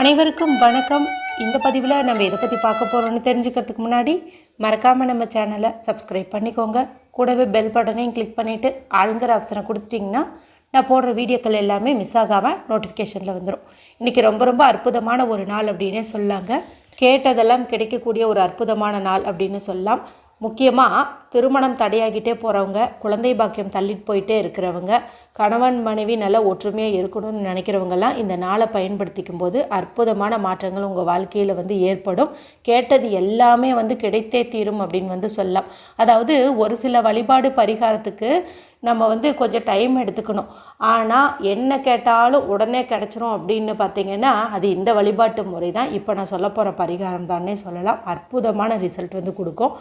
அனைவருக்கும் வணக்கம். இந்த பதிவில் நம்ம எதை பற்றி பார்க்க போகிறோம்னு தெரிஞ்சுக்கிறதுக்கு முன்னாடி மறக்காமல் நம்ம சேனலை சப்ஸ்கிரைப் பண்ணிக்கோங்க. கூடவே பெல் பட்டனையும் கிளிக் பண்ணிவிட்டு ஆளுங்கிற ஆப்ஷனை கொடுத்துட்டிங்கன்னா நான் போடுற வீடியோக்கள் எல்லாமே மிஸ் ஆகாமல் நோட்டிஃபிகேஷனில் வந்துடும் இன்றைக்கி ரொம்ப ரொம்ப அற்புதமான ஒரு நாள் அப்படின்னே சொல்லாங்க கேட்டதெல்லாம் கிடைக்கக்கூடிய ஒரு அற்புதமான நாள் அப்படின்னு சொல்லலாம். முக்கியமாக திருமணம் தடையாகிட்டே போகிறவங்க குழந்தை பாக்கியம் தள்ளிட்டு போயிட்டே இருக்கிறவங்க கணவன் மனைவி நல்ல ஒற்றுமையாக இருக்கணும்னு நினைக்கிறவங்கெல்லாம் இந்த நாளை பயன்படுத்திக்கும் போது அற்புதமான மாற்றங்கள் உங்கள் வாழ்க்கையில் வந்து ஏற்படும். கேட்டது எல்லாமே வந்து கிடைத்தே தீரும் அப்படின்னு வந்து சொல்லலாம். அதாவது ஒரு சில வழிபாடு பரிகாரத்துக்கு நம்ம வந்து கொஞ்சம் டைம் எடுத்துக்கணும். ஆனால் என்ன கேட்டாலும் உடனே கிடச்சிரும் அப்படின்னு பார்த்தீங்கன்னா அது இந்த வழிபாட்டு முறை தான். இப்போ நான் சொல்ல போகிற பரிகாரம் தானே சொல்லலாம். அற்புதமான ரிசல்ட் வந்து கொடுக்கும்.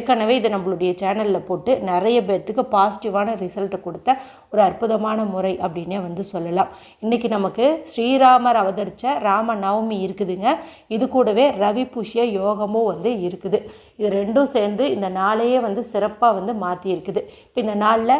ஏற்கனவே இதை நம்மளுடைய சேனலில் போட்டு நிறைய பேர்த்துக்கு பாசிட்டிவான ரிசல்ட்டை கொடுத்த ஒரு அற்புதமான முறை அப்படின்னே வந்து சொல்லலாம். இன்றைக்கி நமக்கு ஸ்ரீராமர் அவதரித்த ராம நவமி இருக்குதுங்க. இது கூடவே ரவி புஷ்ய யோகமும் வந்து இருக்குது. இது ரெண்டும் சேர்ந்து இந்த நாளையே வந்து சிறப்பாக வந்து மாற்றி இருக்குது இப்போ இந்த நாளில்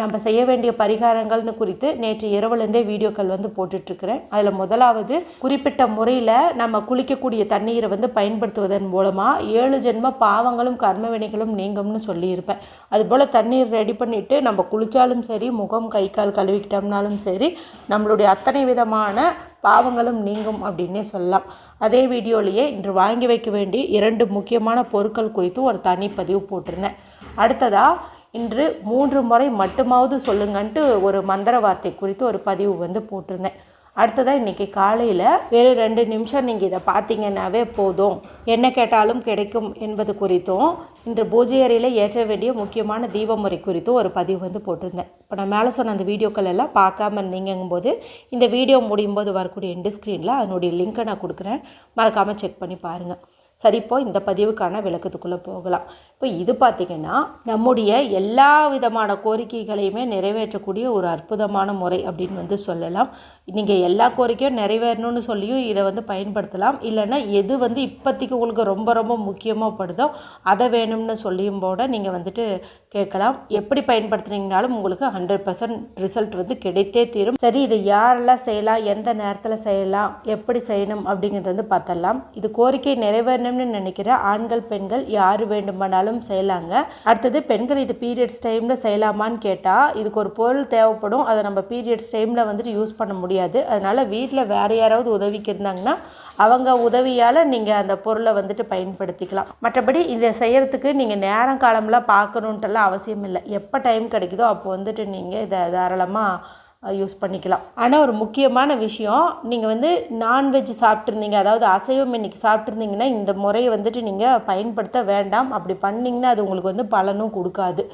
நம்ம செய்ய வேண்டிய பரிகாரங்கள்னு குறித்து நேற்று இரவுலேருந்தே வீடியோக்கள் வந்து போட்டுட்ருக்கிறேன். அதில் முதலாவது குறிப்பிட்ட முறையில் நம்ம குளிக்கக்கூடிய தண்ணீரை வந்து பயன்படுத்துவதன் மூலமாக ஏழு ஜென்ம பாவங்களும் கர்ம வினைகளும் நீங்கும்னு சொல்லியிருப்பேன். அதுபோல் தண்ணீர் ரெடி பண்ணிவிட்டு நம்ம குளித்தாலும் சரி முகம் கை கால் கழுவிக்கிட்டோம்னாலும் சரி நம்மளுடைய அத்தனை விதமான பாவங்களும் நீங்கும் அப்படின்னே சொல்லலாம். அதே வீடியோலேயே இன்று வாங்கி வைக்க வேண்டிய இரண்டு முக்கியமான பொருட்கள் குறித்தும் ஒரு தனிப்பதிவு போட்டிருந்தேன். அடுத்ததாக இன்று மூன்று முறை மட்டுமாவது சொல்லுங்கன்ட்டு ஒரு மந்திர வார்த்தை குறித்து ஒரு பதிவு வந்து போட்டிருந்தேன். அடுத்ததாக இன்றைக்கி காலையில் வெறும் ரெண்டு நிமிஷம் நீங்கள் இதை பார்த்தீங்கன்னாவே போதும். என்ன கேட்டாலும் கிடைக்கும் என்பது குறித்தும் இன்று பூஜை அறையில் ஏற்ற வேண்டிய முக்கியமான தீப முறை குறித்தும் ஒரு பதிவு வந்து போட்டிருந்தேன். இப்போ நான் மேலே சொன்ன அந்த வீடியோக்கள் எல்லாம் பார்க்காம இருந்தீங்கும்போது இந்த வீடியோ முடியும் போது வரக்கூடிய எண்டு ஸ்க்ரீனில் அதனுடைய லிங்க்கை நான் கொடுக்குறேன். மறக்காமல் செக் பண்ணி பாருங்கள் சரி இப்போ இந்த பதிவுக்கான விளக்கத்துக்குள்ளே போகலாம். இப்போ இது பார்த்திங்கன்னா நம்முடைய எல்லா விதமான கோரிக்கைகளையுமே நிறைவேற்றக்கூடிய ஒரு அற்புதமான முறை அப்படின்னு வந்து சொல்லலாம். நீங்கள் எல்லா கோரிக்கையும் நிறைவேறணும்னு சொல்லியும் இதை வந்து பயன்படுத்தலாம். இல்லைன்னா எது வந்து இப்போதைக்கு உங்களுக்கு ரொம்ப ரொம்ப முக்கியமாக படுதோ அதை வேணும்னு சொல்லியும் போட நீங்கள் வந்துட்டு கேட்கலாம். எப்படி பயன்படுத்துனீங்கனாலும் உங்களுக்கு ஹண்ட்ரட் பர்சன்ட் ரிசல்ட் வந்து கிடைத்தே தீரும். சரி இது யாரெல்லாம் செய்யலாம்? எந்த நேரத்தில் செய்யலாம்? எப்படி செய்யணும்? அப்படிங்கிறது வந்து பார்த்தலாம் இது கோரிக்கை நிறைவேறணும் நிறைவேறணும்னு நினைக்கிற ஆண்கள் பெண்கள் யார் வேண்டுமானாலும் செய்யலாங்க. அடுத்தது பெண்கள் இது பீரியட்ஸ் டைமில் செய்யலாமான்னு கேட்டால் இதுக்கு ஒரு பொருள் தேவைப்படும். அதை நம்ம பீரியட்ஸ் டைமில் வந்துட்டு யூஸ் பண்ண முடியாது. அதனால் வீட்டில் வேறு யாராவது உதவிக்கு இருந்தாங்கன்னா அவங்க உதவியால் நீங்கள் அந்த பொருளை வந்துட்டு பயன்படுத்திக்கலாம். மற்றபடி இதை செய்கிறதுக்கு நீங்கள் நேரம் காலம்லாம் பார்க்கணுன்ட்டுலாம் அவசியம் இல்லை. எப்போ டைம் கிடைக்குதோ அப்போ வந்துட்டு நீங்கள் இதை தாராளமாக யூஸ் பண்ணிக்கலாம். ஆனால் ஒரு முக்கியமான விஷயம் நீங்கள் வந்து நான்வெஜ் சாப்பிட்ருந்தீங்க அதாவது அசைவம் இன்றைக்கி சாப்பிட்ருந்தீங்கன்னா இந்த முறையை வந்துட்டு நீங்கள் பயன்படுத்த வேண்டாம். அப்படி பண்ணிங்கன்னா அது உங்களுக்கு வந்து பலனும் கொடுக்காது.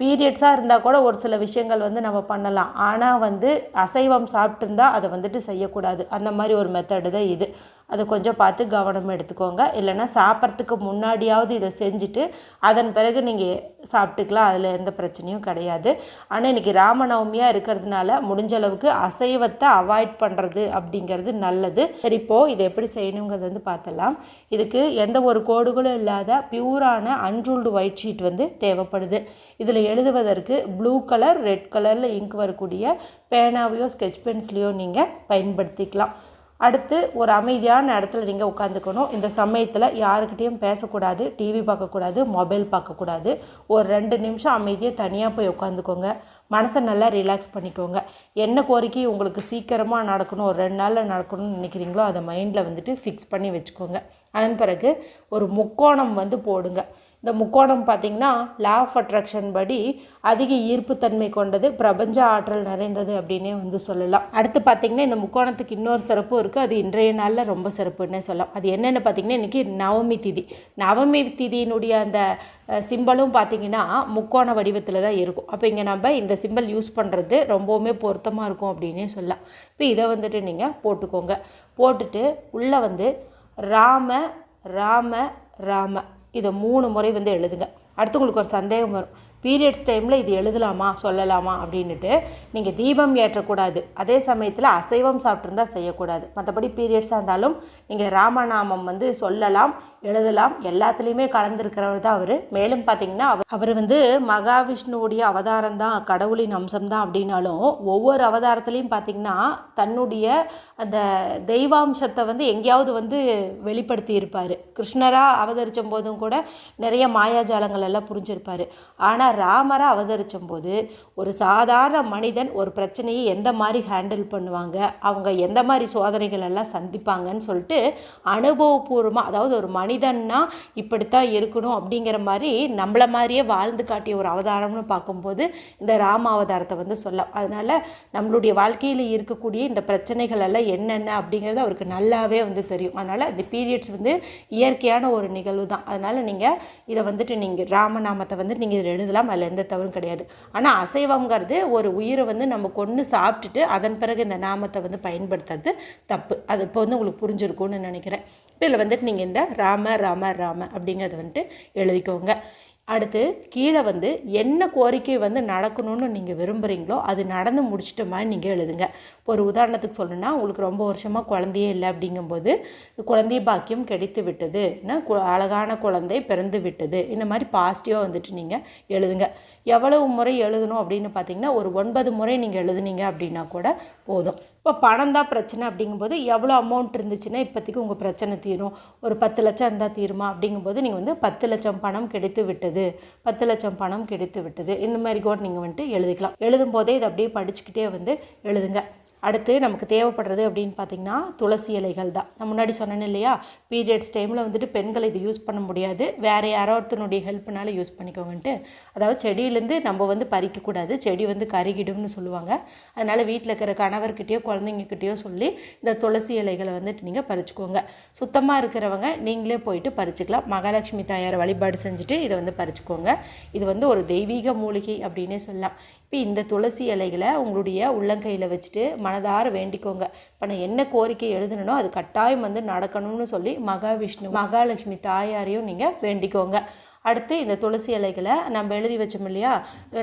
பீரியட்ஸாக இருந்தால் கூட ஒரு சில விஷயங்கள் வந்து நம்ம பண்ணலாம். ஆனால் வந்து அசைவம் சாப்பிட்டுருந்தா அதை வந்துட்டு செய்யக்கூடாது. அந்த மாதிரி ஒரு மெத்தடு தான் இது. அதை கொஞ்சம் பார்த்து கவனம் எடுத்துக்கோங்க. இல்லைன்னா சாப்பிட்றதுக்கு முன்னாடியாவது இதை செஞ்சுட்டு அதன் பிறகு நீங்கள் சாப்பிட்டுக்கலாம். அதில் எந்த பிரச்சனையும் கிடையாது. ஆனால் இன்றைக்கி ராமநவமியாக இருக்கிறதுனால முடிஞ்ச அளவுக்கு அசைவத்தை அவாய்ட் பண்ணுறது அப்படிங்கிறது நல்லது. சரி இப்போது இதை எப்படி செய்யணுங்கிறது வந்து பார்த்தலாம் இதுக்கு எந்த ஒரு கோடுகளும் இல்லாத பியூரான அன்ரூல்டு ஒயிட் ஷீட் வந்து தேவைப்படுது. இதில் எழுதுவதற்கு ப்ளூ கலர் ரெட் கலரில் இங்க் வரக்கூடிய பேனாவையோ ஸ்கெச் பென்சிலையோ நீங்கள் பயன்படுத்திக்கலாம். அடுத்து ஒரு அமைதியான இடத்துல நீங்கள் உட்காந்துக்கணும் இந்த சமயத்தில் யாருக்கிட்டேயும் பேசக்கூடாது டிவி பார்க்கக்கூடாது மொபைல் பார்க்கக்கூடாது. ஒரு ரெண்டு நிமிஷம் அமைதியாக தனியாக போய் உட்காந்துக்கோங்க மனசை நல்லா ரிலாக்ஸ் பண்ணிக்கோங்க. என்ன கோரிக்கை உங்களுக்கு சீக்கிரமாக நடக்கணும் ஒரு ரெண்டு நாளில் நடக்கணும்னு நினைக்கிறீங்களோ அதை மைண்டில் வந்துட்டு ஃபிக்ஸ் பண்ணி வச்சுக்கோங்க. அதன் பிறகு ஒரு முக்கோணம் வந்து போடுங்க. இந்த முக்கோணம் பார்த்திங்கன்னா லா ஆஃப் அட்ராக்ஷன் படி அதிக ஈர்ப்புத்தன்மை கொண்டது பிரபஞ்ச ஆற்றல் நிறைந்தது அப்படின்னே வந்து சொல்லலாம். அடுத்து பார்த்திங்கன்னா இந்த முக்கோணத்துக்கு இன்னொரு சிறப்பு இருக்குது அது இன்றைய நாளில் ரொம்ப சிறப்புன்னே சொல்லலாம். அது என்னென்னு பார்த்திங்கன்னா இன்றைக்கி நவமி திதி. நவமி திதியினுடைய அந்த சிம்பலும் பார்த்திங்கன்னா முக்கோண வடிவத்தில் தான் இருக்கும். அப்போ இங்கே நம்ம இந்த சிம்பல் யூஸ் பண்ணுறது ரொம்பவுமே பொருத்தமாக இருக்கும் அப்படின்னே சொல்லலாம். இப்போ இதை வந்துட்டு நீங்கள் போட்டுக்கோங்க. போட்டுட்டு உள்ளே வந்து ராம ராம ராம. இதை மூணு முறை வந்து எழுதுங்க. அடுத்து உங்களுக்கு ஒரு சந்தேகம் வரும். பீரியட்ஸ் டைமில் இது எழுதலாமா சொல்லலாமா அப்படின்ட்டு நீங்கள் தீபம் ஏற்றக்கூடாது. அதே சமயத்தில் அசைவம் சாப்பிட்ருந்தா செய்யக்கூடாது. மற்றபடி பீரியட்ஸாக இருந்தாலும் நீங்கள் ராமநாமம் வந்து சொல்லலாம் எழுதலாம். எல்லாத்துலேயுமே கலந்துருக்கிறவர் தான் அவர். மேலும் பார்த்தீங்கன்னா அவர் அவர் வந்து மகாவிஷ்ணுவுடைய அவதாரம் தான் கடவுளின் அம்சம் தான் அப்படின்னாலும் ஒவ்வொரு அவதாரத்துலேயும் பார்த்தீங்கன்னா தன்னுடைய அந்த தெய்வாம்சத்தை வந்து எங்கேயாவது வந்து வெளிப்படுத்தி இருப்பார் கிருஷ்ணராக அவதரித்த போதும் கூட நிறைய மாயாஜாலங்கள் எல்லாம் புரிஞ்சிருப்பார். ஆனால் ராமராக அவதரித்த போது ஒரு சாதாரண மனிதன் ஒரு பிரச்சனையை எந்த மாதிரி ஹேண்டில் பண்ணுவாங்க? அவங்க எந்த மாதிரி சோதனைகள் எல்லாம் சந்திப்பாங்கன்னு சொல்லிட்டு அனுபவபூர்வமாக அதாவது ஒரு மனிதன்னா இப்படித்தான் இருக்கணும் அப்படிங்கிற மாதிரி நம்மளை மாதிரியே வாழ்ந்து காட்டிய ஒரு அவதாரம்னு பார்க்கும்போது இந்த ராம அவதாரத்தை வந்து சொல்லலாம். அதனால் நம்மளுடைய வாழ்க்கையில் இருக்கக்கூடிய இந்த பிரச்சனைகள் எல்லாம் என்னென்ன அப்படிங்கிறது அவருக்கு நல்லாவே வந்து தெரியும். அதனால் இந்த பீரியட்ஸ் வந்து இயற்கையான ஒரு நிகழ்வு தான். அதனால் நீங்கள் இதை வந்துட்டு நீங்கள் ராமநாமத்தை வந்து நீங்கள் இதில் எழுதலாம். அதில் எந்த தவறும் கிடையாது. ஆனால் அசைவங்கிறது ஒரு உயிரை வந்து நம்ம கொன்று சாப்பிட்டுட்டு அதன் பிறகு இந்த நாமத்தை வந்து பயன்படுத்துறது தப்பு. அது இப்போ வந்து உங்களுக்கு புரிஞ்சிருக்கும்னு நினைக்கிறேன். இப்போ இதில் வந்துட்டு நீங்கள் இந்த ராம ராம ராம அப்படிங்கிறத வந்துட்டு எழுதிக்கோங்க. அடுத்து கீழே வந்து என்ன கோரிக்கை வந்து நடக்கணும்னு நீங்கள் விரும்புகிறீங்களோ அது நடந்து முடிச்சிட்ட மாதிரி நீங்கள் எழுதுங்க. இப்போ ஒரு உதாரணத்துக்கு சொல்லணும்னா உங்களுக்கு ரொம்ப வருஷமாக குழந்தையே இல்லை அப்படிங்கும்போது குழந்தை பாக்கியம் கிடைத்து விட்டது அழகான குழந்தை பிறந்து விட்டது இந்த மாதிரி பாசிட்டிவாக வந்துட்டு நீங்கள் எழுதுங்க. எவ்வளவு முறை எழுதணும் அப்படின்னு பார்த்தீங்கன்னா ஒரு ஒன்பது முறை நீங்கள் எழுதுனீங்க அப்படின்னா கூட போதும். இப்போ பணம் தான் பிரச்சனை அப்படிங்கும்போது எவ்வளோ அமௌண்ட் இருந்துச்சுன்னா இப்போதைக்கு உங்கள் பிரச்சனை தீரும். ஒரு பத்து லட்சம் இருந்தால் தீருமா? அப்படிங்கும்போது நீங்கள் வந்து பத்து லட்சம் பணம் கிடைத்து விட்டது. பத்து லட்சம் பணம் கிடைத்து விட்டது. இந்த மாதிரி கூட நீங்கள் வந்துட்டு எழுதிக்கலாம். எழுதும் போதே இதை அப்படியே படிச்சுக்கிட்டே வந்து எழுதுங்க. அடுத்து நமக்கு தேவைப்படுறது அப்படின்னு பார்த்திங்கன்னா துளசி இலைகள் தான். நான் முன்னாடி சொன்னேன் இல்லையா? பீரியட்ஸ் டைமில் வந்துட்டு பெண்கள் இது யூஸ் பண்ண முடியாது. வேறு யாரோ ஒருத்தனுடைய ஹெல்ப்னால யூஸ் பண்ணிக்கோங்கன்ட்டு. அதாவது செடியிலேருந்து நம்ம வந்து பறிக்கக்கூடாது செடி வந்து கருகிடும்னு சொல்லுவாங்க. அதனால் வீட்டில் இருக்கிற கணவர்கிட்டயோ குழந்தைங்கக்கிட்டேயோ சொல்லி இந்த துளசி இலைகளை வந்துட்டு நீங்கள் பறிச்சுக்கோங்க. சுத்தமாக இருக்கிறவங்க நீங்களே போயிட்டு பறிச்சுக்கலாம். மகாலட்சுமி தாயார் வழிபாடு செஞ்சுட்டு இதை வந்து பறிச்சுக்கோங்க. இது வந்து ஒரு தெய்வீக மூலிகை அப்படின்னே சொல்லலாம். இப்போ இந்த துளசி இலைகளை உங்களுடைய உள்ளங்கையில் வச்சுட்டு மனதார வேண்டிக்கோங்க. இப்போ நான் என்ன கோரிக்கை எழுதணுனோ அது கட்டாயம் வந்து நடக்கணும்னு சொல்லி மகாவிஷ்ணு மகாலட்சுமி தாயாரையும் நீங்கள் வேண்டிக்கோங்க. அடுத்து இந்த துளசி இலைகளை நம்ம எழுதி வச்சோம் இல்லையா?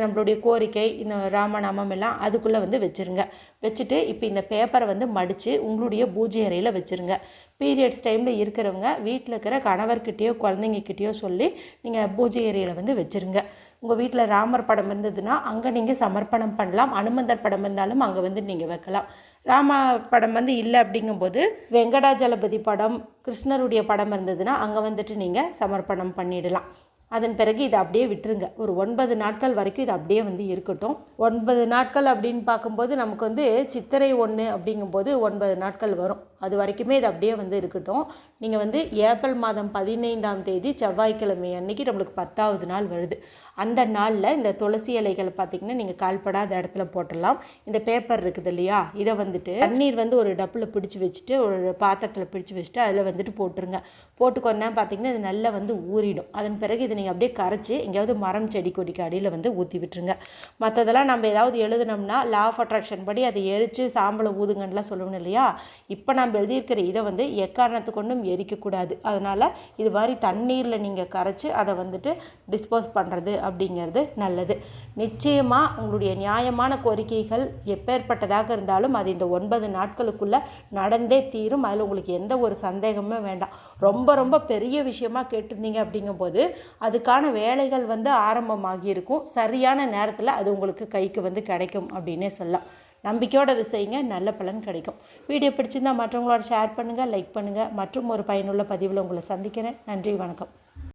நம்மளுடைய கோரிக்கை இந்த ராமநாமம் எல்லாம் அதுக்குள்ளே வந்து வச்சுருங்க. வச்சுட்டு இப்போ இந்த பேப்பரை வந்து மடித்து உங்களுடைய பூஜை அறையில் வச்சுருங்க. பீரியட்ஸ் டைமில் இருக்கிறவங்க வீட்டில் இருக்கிற கணவர்கிட்டேயோ குழந்தைங்கக்கிட்டேயோ சொல்லி நீங்கள் பூஜை அறையில் வந்து வச்சுருங்க. உங்கள் வீட்டில் ராமர் படம் இருந்ததுன்னா அங்கே நீங்கள் சமர்ப்பணம் பண்ணலாம். அனுமந்தர் படம் இருந்தாலும் அங்கே வந்து நீங்கள் வைக்கலாம். ராம படம் வந்து இல்லை அப்படிங்கும்போது வெங்கடாஜலபதி படம் கிருஷ்ணருடைய படம் இருந்ததுன்னா அங்கே வந்துட்டு நீங்கள் சமர்ப்பணம் பண்ணிடலாம். அதன் பிறகு இதை அப்படியே விட்டுருங்க. ஒரு ஒன்பது நாட்கள் வரைக்கும் இது அப்படியே வந்து இருக்கட்டும். ஒன்பது நாட்கள் அப்படின்னு பார்க்கும்போது நமக்கு வந்து சித்திரை ஒன்று அப்படிங்கும்போது ஒன்பது நாட்கள் வரும். அது வரைக்குமே இது அப்படியே வந்து இருக்கட்டும். நீங்கள் வந்து ஏப்ரல் மாதம் பதினைந்தாம் தேதி செவ்வாய்க்கிழமை அன்னைக்கு நம்மளுக்கு பத்தாவது நாள் வருது. அந்த நாளில் இந்த துளசி இலைகள் பார்த்திங்கன்னா நீங்கள் கால்படாத இடத்துல போட்டலாம் இந்த பேப்பர் இருக்குது இல்லையா? இதை வந்துட்டு தண்ணீர் வந்து ஒரு டப்பில் பிடிச்சி வச்சுட்டு ஒரு பாத்திரத்தில் பிடிச்சி வச்சுட்டு அதில் வந்துட்டு போட்டுருங்க. போட்டுக்கொன்னா பார்த்தீங்கன்னா பார்த்திங்கன்னா இது நல்லா வந்து ஊறிடும். அதன் பிறகு இது நீங்கள் அப்படியே கரைச்சி எங்கேயாவது மரம் செடி கொடிக்கு அடியில் வந்து ஊற்றி விட்டுருங்க. மற்றதெல்லாம் நம்ம ஏதாவது எழுதுனோம்னா லா ஆஃப் அட்ராக்ஷன் படி அதை எரித்து சாம்பலை ஊதுங்கன்னுலாம் சொல்லணும் இல்லையா? இப்போ நம்ம எழுதியிருக்கிற இதை வந்து எக்காரணத்து கொண்டும் எரிக்கக்கூடாது அதனால் இது மாதிரி தண்ணீரில் நீங்கள் கரைச்சி அதை வந்துட்டு டிஸ்போஸ் பண்ணுறது அப்படிங்கிறது நல்லது. நிச்சயமாக உங்களுடைய நியாயமான கோரிக்கைகள் எப்பேற்பட்டதாக இருந்தாலும் அது இந்த ஒன்பது நாட்களுக்குள்ளே நடந்தே தீரும். அதில் உங்களுக்கு எந்த ஒரு சந்தேகமே வேண்டாம். ரொம்ப ரொம்ப பெரிய விஷயமா கேட்டிருந்தீங்க அப்படிங்கும்போது அதுக்கான வேலைகள் வந்து ஆரம்பமாகியிருக்கும். சரியான நேரத்தில் அது உங்களுக்கு கைக்கு வந்து கிடைக்கும் அப்படின்னே சொல்லலாம். நம்பிக்கையோடு அதை செய்யுங்க நல்ல பலன் கிடைக்கும். வீடியோ பிடிச்சிருந்தால் மற்றவங்களோட ஷேர் பண்ணுங்கள் லைக் பண்ணுங்கள் மற்றும் ஒரு பயனுள்ள பதிவில் உங்களை சந்திக்கிறேன். நன்றி வணக்கம்.